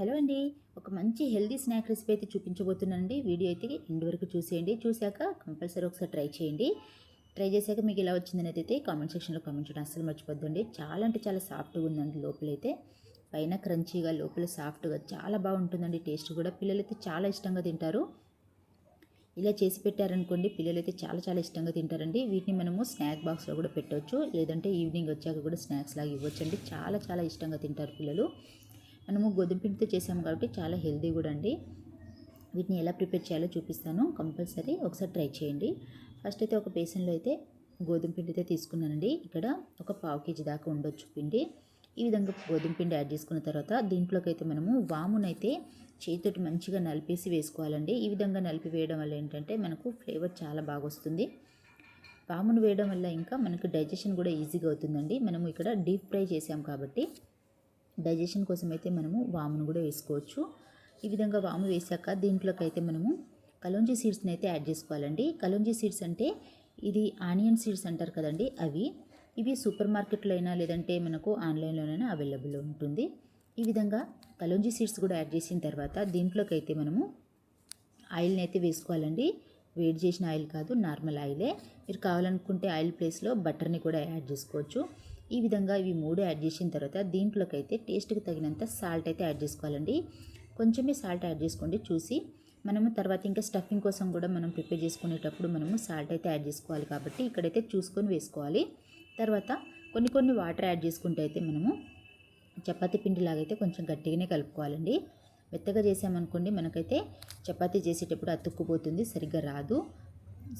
Hello అండి. ఒక మంచి హెల్దీ స్నాక్ రెసిపీ అయితే చూపించబోతున్నానండి. వీడియో అయితే ఎండ్ వరకు చూసేయండి. చూశాక కంపల్సరీ ఒకసారి ట్రై చేయండి. ట్రై చేశాక మీకు ఎలా వచ్చిందని అయితే కామెంట్ సెక్షన్లో కామెంట్ చేయడం. అస్సలు మర్చిపోద్దండి. చాలా అంటే చాలా సాఫ్ట్గా ఉందండి లోపలైతే. పైన క్రంచీగా లోపల సాఫ్ట్గా చాలా బాగుంటుందండి. టేస్ట్ కూడా పిల్లలైతే చాలా ఇష్టంగా తింటారు. ఇలా చేసి పెట్టారనుకోండి పిల్లలైతే చాలా చాలా ఇష్టంగా తింటారండి. వీటిని మనము స్నాక్ బాక్స్లో కూడా పెట్టవచ్చు లేదంటే ఈవినింగ్ వచ్చాక కూడా స్నాక్స్ లాగా ఇవ్వచ్చండి. చాలా చాలా ఇష్టంగా తింటారు పిల్లలు. మనము గోధుమ పిండితో చేసాము కాబట్టి చాలా హెల్దీ కూడా అండి. వీటిని ఎలా ప్రిపేర్ చేయాలో చూపిస్తాను. కంపల్సరీ ఒకసారి ట్రై చేయండి. ఫస్ట్ అయితే ఒక బేసన్లో అయితే గోధుమ పిండి అయితే తీసుకున్నానండి. ఇక్కడ ఒక పావు కేజీ దాకా ఉండొచ్చు పిండి. ఈ విధంగా గోధుమ పిండి యాడ్ చేసుకున్న తర్వాత దీంట్లోకి అయితే మనము వామునైతే చేతితోటి మంచిగా నలిపేసి వేసుకోవాలండి. ఈ విధంగా నలిపి వేయడం వల్ల ఏంటంటే మనకు ఫ్లేవర్ చాలా బాగా వస్తుంది. వామును వేయడం వల్ల ఇంకా మనకు డైజెషన్ కూడా ఈజీగా అవుతుందండి. మనము ఇక్కడ డీప్ ఫ్రై చేసాం కాబట్టి డైజెషన్ కోసం అయితే మనము వామును కూడా వేసుకోవచ్చు. ఈ విధంగా వాము వేసాక దీంట్లోకి అయితే మనము కలోంజీ సీడ్స్ని అయితే యాడ్ చేసుకోవాలండి. కలోంజీ సీడ్స్ అంటే ఇది ఆనియన్ సీడ్స్ అంటారు కదండి అవి. ఇవి సూపర్ మార్కెట్లో అయినా లేదంటే మనకు ఆన్లైన్లోనైనా అవైలబుల్ ఉంటుంది. ఈ విధంగా కలోంజీ సీడ్స్ కూడా యాడ్ చేసిన తర్వాత దీంట్లోకి అయితే మనము ఆయిల్ని అయితే వేసుకోవాలండి. వేడి చేసిన ఆయిల్ కాదు నార్మల్ ఆయిలే. మీరు కావాలనుకుంటే ఆయిల్ ప్లేస్లో బటర్ని కూడా యాడ్ చేసుకోవచ్చు. ఈ విధంగా ఇవి మూడు యాడ్ చేసిన తర్వాత దీంట్లోకి అయితే టేస్ట్కి తగినంత సాల్ట్ అయితే యాడ్ చేసుకోవాలండి. కొంచెమే సాల్ట్ యాడ్ చేసుకోండి చూసి మనము తర్వాత ఇంకా స్టఫింగ్ కోసం కూడా మనం ప్రిపేర్ చేసుకునేటప్పుడు మనము సాల్ట్ అయితే యాడ్ చేసుకోవాలి కాబట్టి ఇక్కడైతే చూసుకొని వేసుకోవాలి. తర్వాత కొన్ని కొన్ని వాటర్ యాడ్ చేసుకుంటే అయితే మనము చపాతి పిండిలాగైతే కొంచెం గట్టిగానే కలుపుకోవాలండి. మెత్తగా చేసామనుకోండి మనకైతే చపాతి చేసేటప్పుడు అతుక్కుపోతుంది సరిగ్గా రాదు.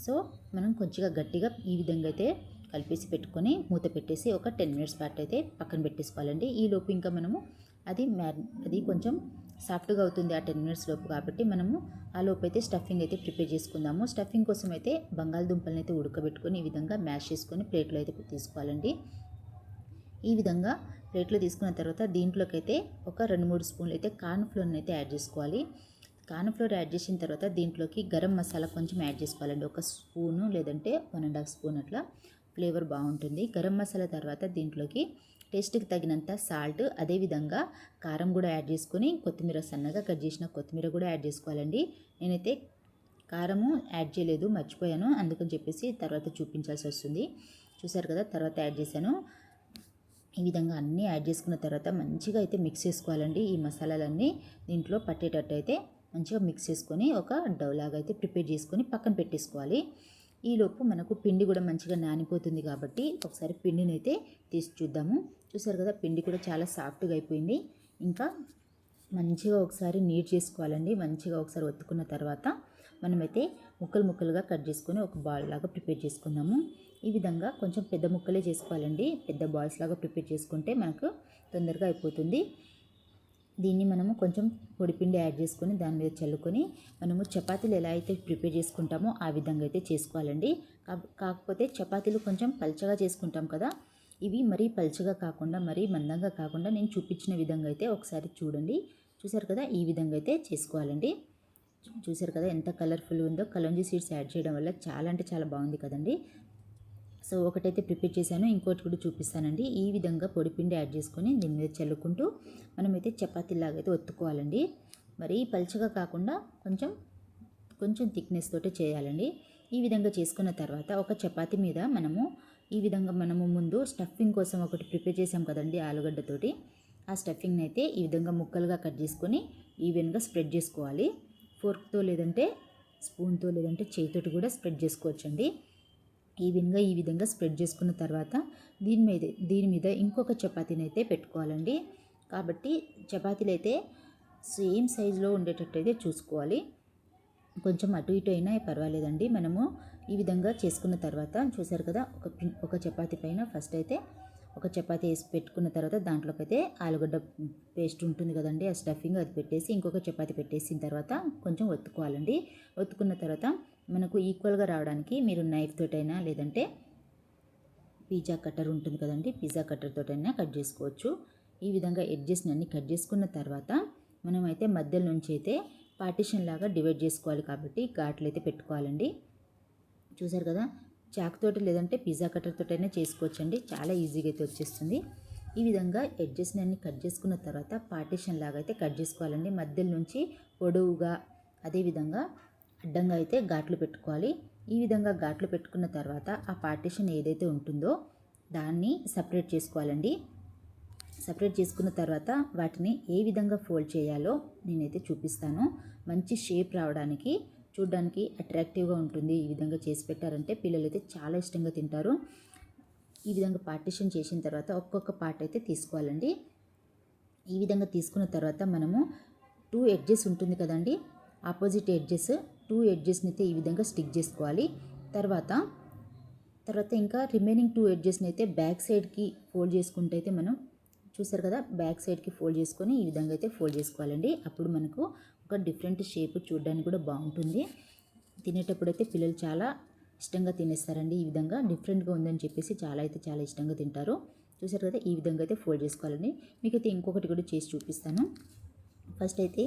సో మనం కొంచెంగా గట్టిగా ఈ విధంగా అయితే కలిపేసి పెట్టుకొని మూత పెట్టేసి ఒక టెన్ మినిట్స్ పాటు అయితే పక్కన పెట్టేసుకోవాలండి. ఈ లోపు ఇంకా మనము అది మ్యారి అది కొంచెం సాఫ్ట్గా అవుతుంది ఆ టెన్ మినిట్స్ లోపు కాబట్టి మనము ఆ లోపు అయితే స్టఫింగ్ అయితే ప్రిపేర్ చేసుకుందాము. స్టఫింగ్ కోసం అయితే బంగాళదుంపలను అయితే ఉడకబెట్టుకొని ఈ విధంగా మ్యాష్ చేసుకొని ప్లేట్లో అయితే తీసుకోవాలండి. ఈ విధంగా ప్లేట్లో తీసుకున్న తర్వాత దీంట్లోకి అయితే ఒక రెండు మూడు స్పూన్లు అయితే కార్న్ ఫ్లోర్ని అయితే యాడ్ చేసుకోవాలి. కార్న్ ఫ్లోర్ యాడ్ చేసిన తర్వాత దీంట్లోకి గరం మసాలా కొంచెం యాడ్ చేసుకోవాలండి. ఒక స్పూను లేదంటే వన్ అండ్ హాఫ్ స్పూన్ అట్లా ఫ్లేవర్ బాగుంటుంది. గరం మసాలా తర్వాత దీంట్లోకి టేస్ట్కి తగినంత సాల్ట్ అదేవిధంగా కారం కూడా యాడ్ చేసుకొని కొత్తిమీర సన్నగా కట్ చేసిన కొత్తిమీర కూడా యాడ్ చేసుకోవాలండి. నేనైతే కారము యాడ్ చేయలేదు మర్చిపోయాను. అందుకని చెప్పేసి తర్వాత చూపించాల్సి వస్తుంది. చూసారు కదా తర్వాత యాడ్ చేశాను. ఈ విధంగా అన్నీ యాడ్ చేసుకున్న తర్వాత మంచిగా అయితే మిక్స్ చేసుకోవాలండి ఈ మసాలాలన్నీ. దీంట్లో పట్టేటట్టు అయితే మంచిగా మిక్స్ చేసుకొని ఒక డౌలాగా అయితే ప్రిపేర్ చేసుకొని పక్కన పెట్టేసుకోవాలి. ఈలోపు మనకు పిండి కూడా మంచిగా నానిపోతుంది కాబట్టి ఒకసారి పిండిని అయితే తీసి చూద్దాము. చూసారు కదా పిండి కూడా చాలా సాఫ్ట్గా అయిపోయింది. ఇంకా మంచిగా ఒకసారి నీట్ చేసుకోవాలండి. మంచిగా ఒకసారి ఒత్తుకున్న తర్వాత మనమైతే ముక్కలు ముక్కలుగా కట్ చేసుకొని ఒక బాల్ లాగా ప్రిపేర్ చేసుకుందాము. ఈ విధంగా కొంచెం పెద్ద ముక్కలే చేసుకోవాలండి. పెద్ద బాల్స్ లాగా ప్రిపేర్ చేసుకుంటే మనకు తొందరగా అయిపోతుంది. దీన్ని మనము కొంచెం పొడిపిండి యాడ్ చేసుకొని దాని మీద చల్లుకొని మనము చపాతీలు ఎలా అయితే ప్రిపేర్ చేసుకుంటామో ఆ విధంగా అయితే చేసుకోవాలండి. కాకపోతే చపాతీలు కొంచెం పల్చగా చేసుకుంటాం కదా ఇవి మరీ పల్చగా కాకుండా మరీ మందంగా కాకుండా నేను చూపించిన విధంగా అయితే ఒకసారి చూడండి. చూసారు కదా ఈ విధంగా అయితే చేసుకోవాలండి. చూసారు కదా ఎంత కలర్ఫుల్ ఉందో కలంజీ సీడ్స్ యాడ్ చేయడం వల్ల చాలా అంటే చాలా బాగుంది కదండి. సో ఒకటైతే ప్రిపేర్ చేశాను ఇంకోటి కూడా చూపిస్తానండి. ఈ విధంగా పొడిపిండి యాడ్ చేసుకొని దీని మీద చల్లుకుంటూ మనమైతే చపాతీలాగా అయితే ఒత్తుకోవాలండి. మరి పల్చగా కాకుండా కొంచెం కొంచెం థిక్నెస్ తోటి చేయాలండి. ఈ విధంగా చేసుకున్న తర్వాత ఒక చపాతి మీద మనము ఈ విధంగా మనము ముందు స్టఫింగ్ కోసం ఒకటి ప్రిపేర్ చేసాం కదండి ఆలుగడ్డతోటి. ఆ స్టఫింగ్ని అయితే ఈ విధంగా ముక్కలుగా కట్ చేసుకొని ఈవెన్గా స్ప్రెడ్ చేసుకోవాలి. ఫోర్క్తో లేదంటే స్పూన్తో లేదంటే చేతితోటి కూడా స్ప్రెడ్ చేసుకోవచ్చండి. ఈవెన్గా ఈ విధంగా స్ప్రెడ్ చేసుకున్న తర్వాత దీని మీద దీని మీద ఇంకొక చపాతీని అయితే పెట్టుకోవాలండి. కాబట్టి చపాతీలు అయితే సేమ్ సైజులో ఉండేటట్టు అయితే చూసుకోవాలి. కొంచెం అటు ఇటు అయినా పర్వాలేదండి. మనము ఈ విధంగా చేసుకున్న తర్వాత చూసారు కదా ఒక ఒక చపాతీ పైన ఫస్ట్ అయితే ఒక చపాతీ వేసి పెట్టుకున్న తర్వాత దాంట్లోకి అయితే ఆలుగడ్డ పేస్ట్ ఉంటుంది కదండి ఆ స్టఫింగ్ అది పెట్టేసి ఇంకొక చపాతీ పెట్టేసిన తర్వాత కొంచెం ఒత్తుకోవాలండి. ఒత్తుకున్న తర్వాత మనకు ఈక్వల్గా రావడానికి మీరు నైఫ్ తోటైనా లేదంటే పిజ్జా కట్టర్ ఉంటుంది కదండి పిజ్జా కట్టర్ తోటైనా కట్ చేసుకోవచ్చు. ఈ విధంగా ఎడ్జెస్ని అన్ని కట్ చేసుకున్న తర్వాత మనమైతే మధ్యలో నుంచి అయితే పార్టిషన్ లాగా డివైడ్ చేసుకోవాలి కాబట్టి ఘాట్లు అయితే పెట్టుకోవాలండి. చూసారు కదా చాక్ తోటి లేదంటే పిజ్జా కట్టర్ తోటైనా చేసుకోవచ్చండి. చాలా ఈజీగా అయితే వచ్చేస్తుంది. ఈ విధంగా ఎడ్జెస్ని అన్ని కట్ చేసుకున్న తర్వాత పార్టీషన్ లాగా అయితే కట్ చేసుకోవాలండి. మధ్యలో నుంచి పొడవుగా అదేవిధంగా అడ్డంగా అయితే ఘాట్లు పెట్టుకోవాలి. ఈ విధంగా ఘాట్లు పెట్టుకున్న తర్వాత ఆ పార్టీషన్ ఏదైతే ఉంటుందో దాన్ని సపరేట్ చేసుకోవాలండి. సపరేట్ చేసుకున్న తర్వాత వాటిని ఏ విధంగా ఫోల్డ్ చేయాలో నేనైతే చూపిస్తాను. మంచి షేప్ రావడానికి చూడడానికి అట్రాక్టివ్గా ఉంటుంది ఈ విధంగా చేసి పెట్టారంటే పిల్లలు అయితే చాలా ఇష్టంగా తింటారు. ఈ విధంగా పార్టిషన్ చేసిన తర్వాత ఒక్కొక్క పార్ట్ అయితే తీసుకోవాలండి. ఈ విధంగా తీసుకున్న తర్వాత మనము టూ ఎడ్జెస్ ఉంటుంది కదండి. ఆపోజిట్ ఎడ్జెస్ టూ ఎడ్జెస్ని అయితే ఈ విధంగా స్టిక్ చేసుకోవాలి. తర్వాత తర్వాత ఇంకా రిమైనింగ్ టూ ఎడ్జెస్ని అయితే బ్యాక్ సైడ్కి ఫోల్డ్ చేసుకుంటే అయితే మనం చూసారు కదా బ్యాక్ సైడ్కి ఫోల్డ్ చేసుకొని ఈ విధంగా అయితే ఫోల్డ్ చేసుకోవాలండి. అప్పుడు మనకు ఒక డిఫరెంట్ షేప్ చూడడానికి కూడా బాగుంటుంది. తినేటప్పుడు అయితే పిల్లలు చాలా ఇష్టంగా తినేస్తారండి. ఈ విధంగా డిఫరెంట్గా ఉందని చెప్పేసి చాలా అయితే చాలా ఇష్టంగా తింటారు. చూసారు కదా ఈ విధంగా అయితే ఫోల్డ్ చేసుకోవాలండి. మీకైతే ఇంకొకటి కూడా చేసి చూపిస్తాను. ఫస్ట్ అయితే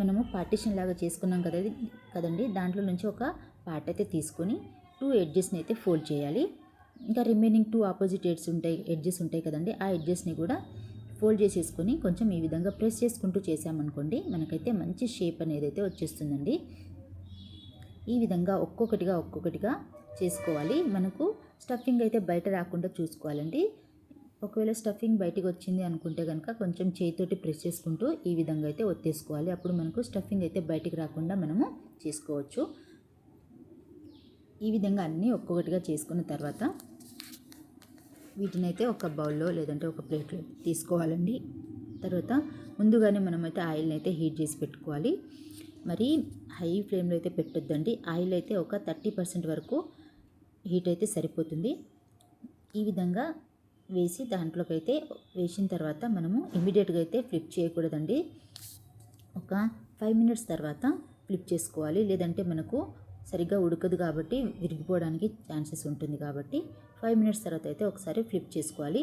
మనము పార్టిషన్ లాగా చేసుకున్నాం కదా కదండి? దాంట్లో నుంచి ఒక పార్ట్ అయితే తీసుకొని టూ ఎడ్జెస్ని అయితే ఫోల్డ్ చేయాలి. ఇంకా రిమైనింగ్ టూ ఆపోజిట్ ఎడ్స్ ఉంటాయి ఎడ్జెస్ ఉంటాయి కదండి? ఆ ఎడ్జెస్ని కూడా ఫోల్డ్ చేసేసుకొని కొంచెం ఈ విధంగా ప్రెస్ చేసుకుంటూ చేసామనుకోండి మనకైతే మంచి షేప్ అనేది అయితే వచ్చేస్తుందండి. ఈ విధంగా ఒక్కొక్కటిగా ఒక్కొక్కటిగా చేసుకోవాలి. మనకు స్టఫింగ్ అయితే బయట రాకుండా చూసుకోవాలండి. ఒకవేళ స్టఫింగ్ బయటికి వచ్చింది అనుకుంటే కనుక కొంచెం చేతితోటి ప్రెస్ చేసుకుంటూ ఈ విధంగా అయితే ఒత్తేసుకోవాలి. అప్పుడు మనకు స్టఫింగ్ అయితే బయటికి రాకుండా మనము చేసుకోవచ్చు. ఈ విధంగా అన్నీ ఒక్కొక్కటిగా చేసుకున్న తర్వాత వీటిని అయితే ఒక బౌల్లో లేదంటే ఒక ప్లేట్లో తీసుకోవాలండి. తర్వాత ముందుగానే మనమైతే ఆయిల్ని అయితే హీట్ చేసి పెట్టుకోవాలి. మరి హై ఫ్లేమ్లో అయితే పెట్టొద్దండి. ఆయిల్ అయితే ఒక థర్టీ పర్సెంట్ వరకు హీట్ అయితే సరిపోతుంది. ఈ విధంగా వేసి దాంట్లోకి అయితే వేసిన తర్వాత మనము ఇమీడియట్గా అయితే ఫ్లిప్ చేయకూడదండి. ఒక ఫైవ్ మినిట్స్ తర్వాత ఫ్లిప్ చేసుకోవాలి. లేదంటే మనకు సరిగ్గా ఉడకదు కాబట్టి విరిగిపోవడానికి ఛాన్సెస్ ఉంటుంది కాబట్టి ఫైవ్ మినిట్స్ తర్వాత అయితే ఒకసారి ఫ్లిప్ చేసుకోవాలి.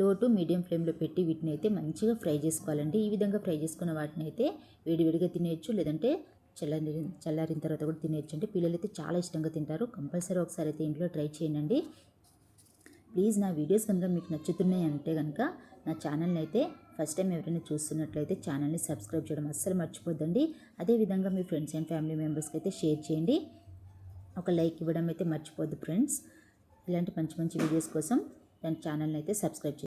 లో టు మీడియం ఫ్లేమ్లో పెట్టి వీటిని అయితే మంచిగా ఫ్రై చేసుకోవాలండి. ఈ విధంగా ఫ్రై చేసుకున్న వాటిని అయితే వేడివేడిగా తినేయచ్చు. లేదంటే చల్లారి చల్లారిన తర్వాత కూడా తినేయచ్చు. అంటే పిల్లలు అయితే చాలా ఇష్టంగా తింటారు. కంపల్సరీ ఒకసారి అయితే ఇంట్లో ట్రై చేయండి. ప్లీజ్ నా వీడియోస్ కనుక మీకు నచ్చుతున్నాయి అంటే కనుక నా ఛానల్ని అయితే ఫస్ట్ టైం ఎవరైనా చూస్తున్నట్లయితే ఛానల్ని సబ్స్క్రైబ్ చేయడం అస్సలు మర్చిపోద్దండి. అదేవిధంగా మీ ఫ్రెండ్స్ అండ్ ఫ్యామిలీ మెంబర్స్కి అయితే షేర్ చేయండి. ఒక లైక్ ఇవ్వడం అయితే మర్చిపోద్దు ఫ్రెండ్స్. ఇలాంటి మంచి మంచి వీడియోస్ కోసం దాని ఛానల్ని అయితే సబ్స్క్రైబ్ చేయండి.